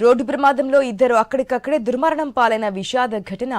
Road ప్రమాదంలో ఇద్దరు అక్కడికక్కడే దుర్మరణం పాలైన విషాద ఘటన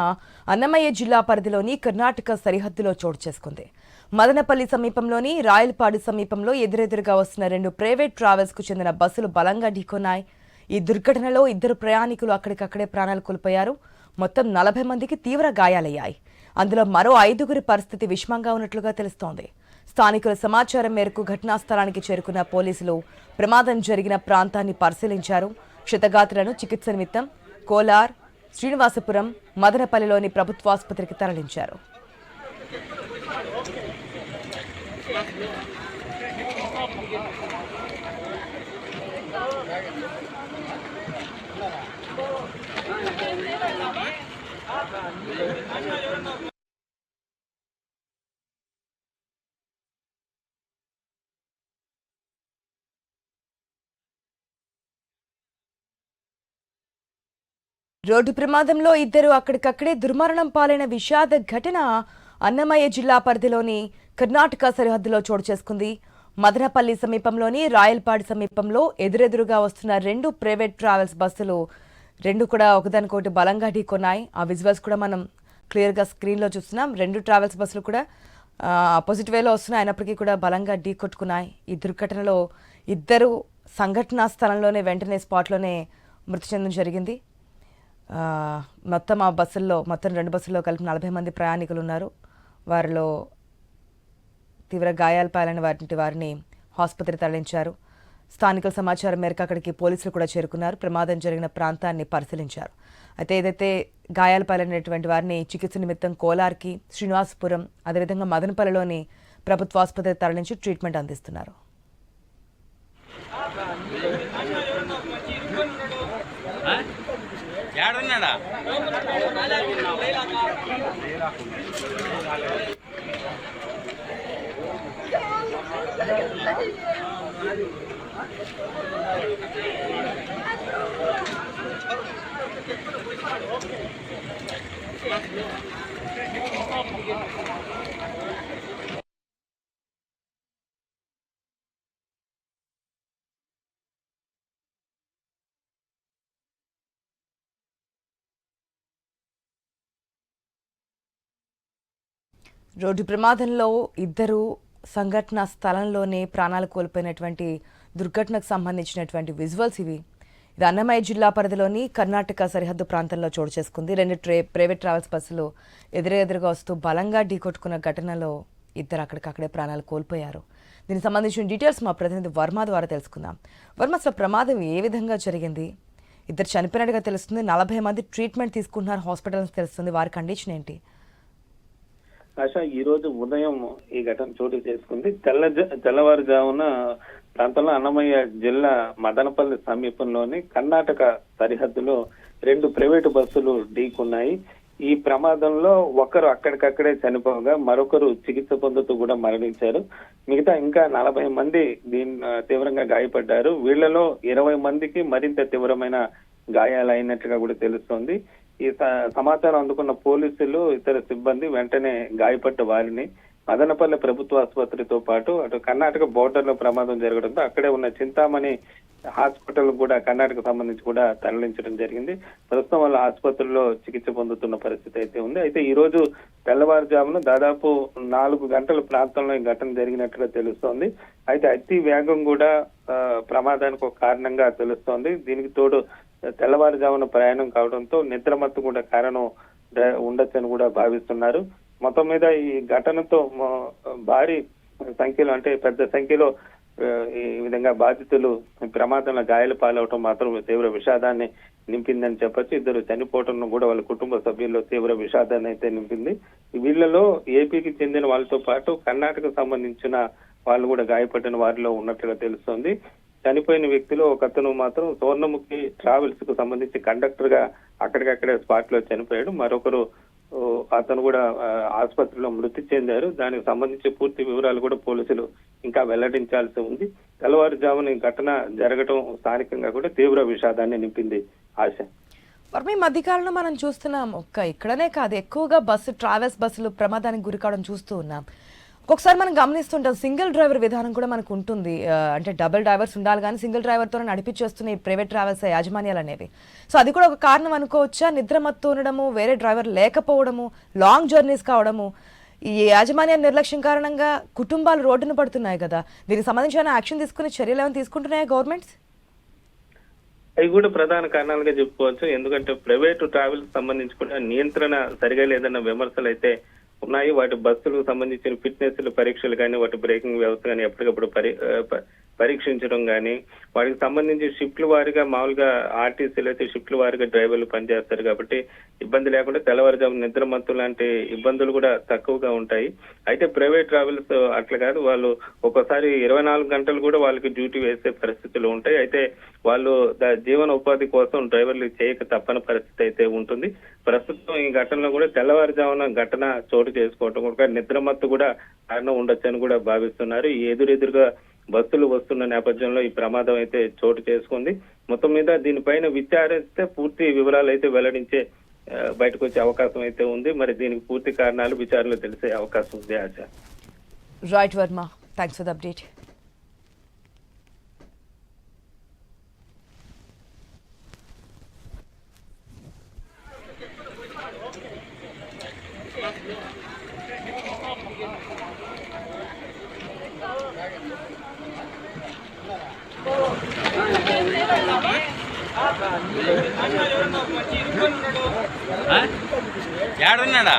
అన్నమయ్య జిల్లా పరిధిలోని కర్ణాటక సరిహద్దులో చోటు చేసుకుంది. మదనపల్లి సమీపంలోని రాయలపాడు సమీపంలో ఎదురెదురుగా వస్తున్న రెండు ప్రైవేట్ ట్రావెల్స్కు చెందిన బస్సులు బలంగా ఢీకొన్నాయి. ఈ దుర్ఘటనలో ఇద్దరు ప్రయాణికులు అక్కడికక్కడే ప్రాణాలు కోల్పోయారు. మొత్తం నలభై మందికి తీవ్ర గాయాలయ్యాయి. అందులో మరో ఐదుగురి పరిస్థితి విషమంగా ఉన్నట్లుగా తెలుస్తోంది. స్థానికుల సమాచారం మేరకు ఘటనా స్థలానికి చేరుకున్న పోలీసులు ప్రమాదం జరిగిన ప్రాంతాన్ని పరిశీలించారు. క్షతగాత్రులను చికిత్స నిమిత్తం కోలార్ శ్రీనివాసపురం మదనపల్లిలోని ప్రభుత్వాసుపత్రికి తరలించారు. రోడ్డు ప్రమాదంలో ఇద్దరు అక్కడికక్కడే దుర్మరణం పాలైన విషాద ఘటన అన్నమయ్య జిల్లా పరిధిలోని కర్ణాటక సరిహద్దులో చోటు చేసుకుంది. మదనపల్లి సమీపంలోని రాయల్పాడు సమీపంలో ఎదురెదురుగా వస్తున్న రెండు ప్రైవేట్ ట్రావెల్స్ బస్సులు రెండు కూడా ఒకదానికొకటి బలంగా ఢీకొన్నాయి. ఆ విజువల్స్ కూడా మనం క్లియర్గా స్క్రీన్లో చూస్తున్నాం. రెండు ట్రావెల్స్ బస్సులు కూడా ఆపోజిట్ వేలో వస్తున్నాయి. అయినప్పటికీ కూడా బలంగా ఢీకొట్టుకున్నాయి. ఈ దుర్ఘటనలో ఇద్దరు సంఘటనా స్థలంలోనే వెంటనే స్పాట్లోనే మృతి చెందడం జరిగింది. మొత్తం ఆ బస్సుల్లో మొత్తం రెండు బస్సుల్లో కలిపి నలభై మంది ప్రయాణికులు ఉన్నారు వారిలో తీవ్ర గాయాలు పాలైన వారి వారిని ఆసుపత్రి తరలించారు. స్థానికుల సమాచారం మేరకు అక్కడికి పోలీసులు కూడా చేరుకున్నారు. ప్రమాదం జరిగిన ప్రాంతాన్ని పరిశీలించారు. అయితే ఏదైతే గాయాలు పాలైనటువంటి వారిని చికిత్స నిమిత్తం కోలార్కి శ్రీనివాసపురం అదేవిధంగా మదనపల్లిలోని ప్రభుత్వ ఆసుపత్రి తరలించి ట్రీట్మెంట్ అందిస్తున్నారు. ఏడున్నాడా రోడ్డు ప్రమాదంలో ఇద్దరు సంఘటన స్థలంలోనే ప్రాణాలు కోల్పోయినటువంటి దుర్ఘటనకు సంబంధించినటువంటి విజువల్స్ ఇవి. ఇది అన్నమయ్య జిల్లా పరిధిలోని కర్ణాటక సరిహద్దు ప్రాంతంలో చోటు చేసుకుంది. రెండు ట్రే ప్రైవేట్ ట్రావెల్స్ బస్సులు ఎదురెదురుగా వస్తూ బలంగా ఢీకొట్టుకున్న ఘటనలో ఇద్దరు అక్కడికక్కడే ప్రాణాలు కోల్పోయారు. దీనికి సంబంధించిన డీటెయిల్స్ మా ప్రతినిధి వర్మ ద్వారా తెలుసుకుందాం. వర్మ అసలు ప్రమాదం ఏ విధంగా జరిగింది? ఇద్దరు చనిపోయినట్టుగా తెలుస్తుంది. నలభై మంది ట్రీట్మెంట్ తీసుకుంటున్నారు హాస్పిటల్స్ తెలుస్తుంది. వారి కండిషన్ ఏంటి? ఆశ ఈ రోజు ఉదయం ఈ ఘటన చోటు చేసుకుంది. తెల్ల తెల్లవారుజామున ప్రాంతంలో అన్నమయ్య జిల్లా మదనపల్లి సమీపంలోని కర్ణాటక సరిహద్దులో రెండు ప్రైవేటు బస్సులు ఢీకున్నాయి. ఈ ప్రమాదంలో ఒకరు అక్కడికక్కడే చనిపోగా మరొకరు చికిత్స పొందుతూ కూడా మరణించారు. మిగతా ఇంకా నలభై మంది దీని తీవ్రంగా గాయపడ్డారు. వీళ్ళలో ఇరవై మందికి మరింత తీవ్రమైన గాయాలైనట్టుగా కూడా తెలుస్తోంది. ఈ స- సమాచారం అందుకున్న పోలీసులు ఇతర సిబ్బంది వెంటనే గాయపడ్డ వారిని మదనపల్లి ప్రభుత్వ ఆసుపత్రితో పాటు అటు కర్ణాటక బోర్డర్లో ప్రమాదం జరగడంతో అక్కడే ఉన్న చింతామణి హాస్పిటల్ కూడా కర్ణాటక సంబంధించి కూడా తరలించడం జరిగింది. ప్రస్తుతం వాళ్ళ ఆసుపత్రిలో చికిత్స పొందుతున్న పరిస్థితి అయితే ఉంది. అయితే ఈ రోజు తెల్లవారుజామున దాదాపు నాలుగు గంటల ప్రాంతంలో ఈ ఘటన జరిగినట్టుగా తెలుస్తోంది. అయితే అతి వేగం కూడా ప్రమాదానికి ఒక కారణంగా తెలుస్తోంది. దీనికి తోడు తెల్లవారుజామున ప్రయాణం కావడంతో నిద్రమత్తు కూడా కారణం ఉండొచ్చని కూడా భావిస్తున్నారు. మొత్తం మీద ఈ ఘటనతో భారీ సంఖ్యలో అంటే పెద్ద సంఖ్యలో ఈ విధంగా బాధితులు ప్రమాదంలో గాయాలు పాలవటం మాత్రం తీవ్ర విషాదాన్ని నింపిందని చెప్పొచ్చు. ఇద్దరు చనిపోవటం కూడా వాళ్ళ కుటుంబ సభ్యుల్లో తీవ్ర విషాదాన్ని అయితే నింపింది. వీళ్ళలో ఏపీకి చెందిన వాళ్ళతో పాటు కర్ణాటక సంబంధించిన వాళ్ళు కూడా గాయపడిన వారిలో ఉన్నట్లుగా తెలుస్తోంది. చనిపోయిన వ్యక్తిలో ఒక అతను మాత్రం సువర్ణముఖి ట్రావెల్స్కు సంబంధించి కండక్టర్గా అక్కడికక్కడే స్పాట్లో చనిపోయాడు. మరొకరు అతను కూడా ఆసుపత్రిలో మృతి చెందారు. దానికి సంబంధించి పూర్తి వివరాలు కూడా పోలీసులు ఇంకా వెల్లడించాల్సి ఉంది. తెల్లవారుజామున ఈ ఘటన జరగటం స్థానికంగా కూడా తీవ్ర విషాదాన్ని నింపింది ఆశ. మరి ఈ మధ్యకాలంలో మనం చూస్తున్నాం ఒక్క ఇక్కడనే కాదు ఎక్కువగా బస్సు ట్రావెల్స్ బస్సులు ప్రమాదానికి గురికావడం చూస్తూ ఉన్నాం. ఒక్కొక్కసారి మనం గమనిస్తుంటాం సింగిల్ డ్రైవర్ విధానం కూడా మనకు ఉంటుంది. అంటే డబుల్ డ్రైవర్స్ ఉండాలి కానీ సింగిల్ డ్రైవర్తో నడిపించేస్తున్నాయి ప్రైవేట్ ట్రావెల్స్ యాజమాన్యాలు అనేవి. సో అది కూడా ఒక కారణం అనుకోవచ్చా? నిద్ర మత్తు ఉండడము వేరే డ్రైవర్ లేకపోవడము లాంగ్ జర్నీస్ కావడము. ఈ యాజమాన్య నిర్లక్ష్యం కారణంగా కుటుంబాలు రోడ్డున పడుతున్నాయి కదా. దీనికి సంబంధించిన యాక్షన్ తీసుకునే చర్యలు ఏమైనా తీసుకుంటున్నాయా గవర్నమెంట్స్? అవి కూడా ప్రధాన కారణాలుగా చెప్పుకోవచ్చు. ఎందుకంటే ప్రైవేటు ట్రావెల్ సంబంధించి కూడా నియంత్రణ సరిగా లేదన్న విమర్శలు అయితే ఉన్నాయి. వాటి బస్సులకు సంబంధించిన ఫిట్నెస్ పరీక్షలు కానీ వాటి బ్రేకింగ్ వ్యవస్థ కానీ ఎప్పటికప్పుడు పరి ప- పరీక్షించడం కానీ వాటికి సంబంధించి షిఫ్ట్ల వారిగా మామూలుగా ఆర్టీసీలు అయితే షిఫ్ట్ల వారిగా డ్రైవర్లు పనిచేస్తారు కాబట్టి ఇబ్బంది లేకుండా తెల్లవారుజాము నిద్ర మత్తు లాంటి ఇబ్బందులు కూడా తక్కువగా ఉంటాయి. అయితే ప్రైవేట్ ట్రావెల్స్ అట్లా కాదు వాళ్ళు ఒక్కోసారి ఇరవై నాలుగు గంటలు కూడా వాళ్ళకి డ్యూటీ వేసే పరిస్థితులు ఉంటాయి. అయితే వాళ్ళు జీవన ఉపాధి కోసం డ్రైవర్లు చేయక తప్పని పరిస్థితి అయితే ఉంటుంది. ప్రస్తుతం ఈ ఘటనలో కూడా తెల్లవారుజామున ఘటన చోటు చేసుకోవటం కూడా నిద్రమత్తు కూడా కారణం ఉండొచ్చని కూడా భావిస్తున్నారు. ఈ ఎదురెదురుగా బస్సులు వస్తున్న నేపథ్యంలో ఈ ప్రమాదం అయితే చోటు చేసుకుంది. మొత్తం మీద దీనిపైన విచారిస్తే పూర్తి వివరాలు అయితే వెల్లడించే బయటకు వచ్చే అవకాశం అయితే ఉంది. మరి దీనికి పూర్తి కారణాలు విచారణలో తెలిసే అవకాశం ఉంది ఆశ. Right Varma thanks for the update ఏడున్నాడా?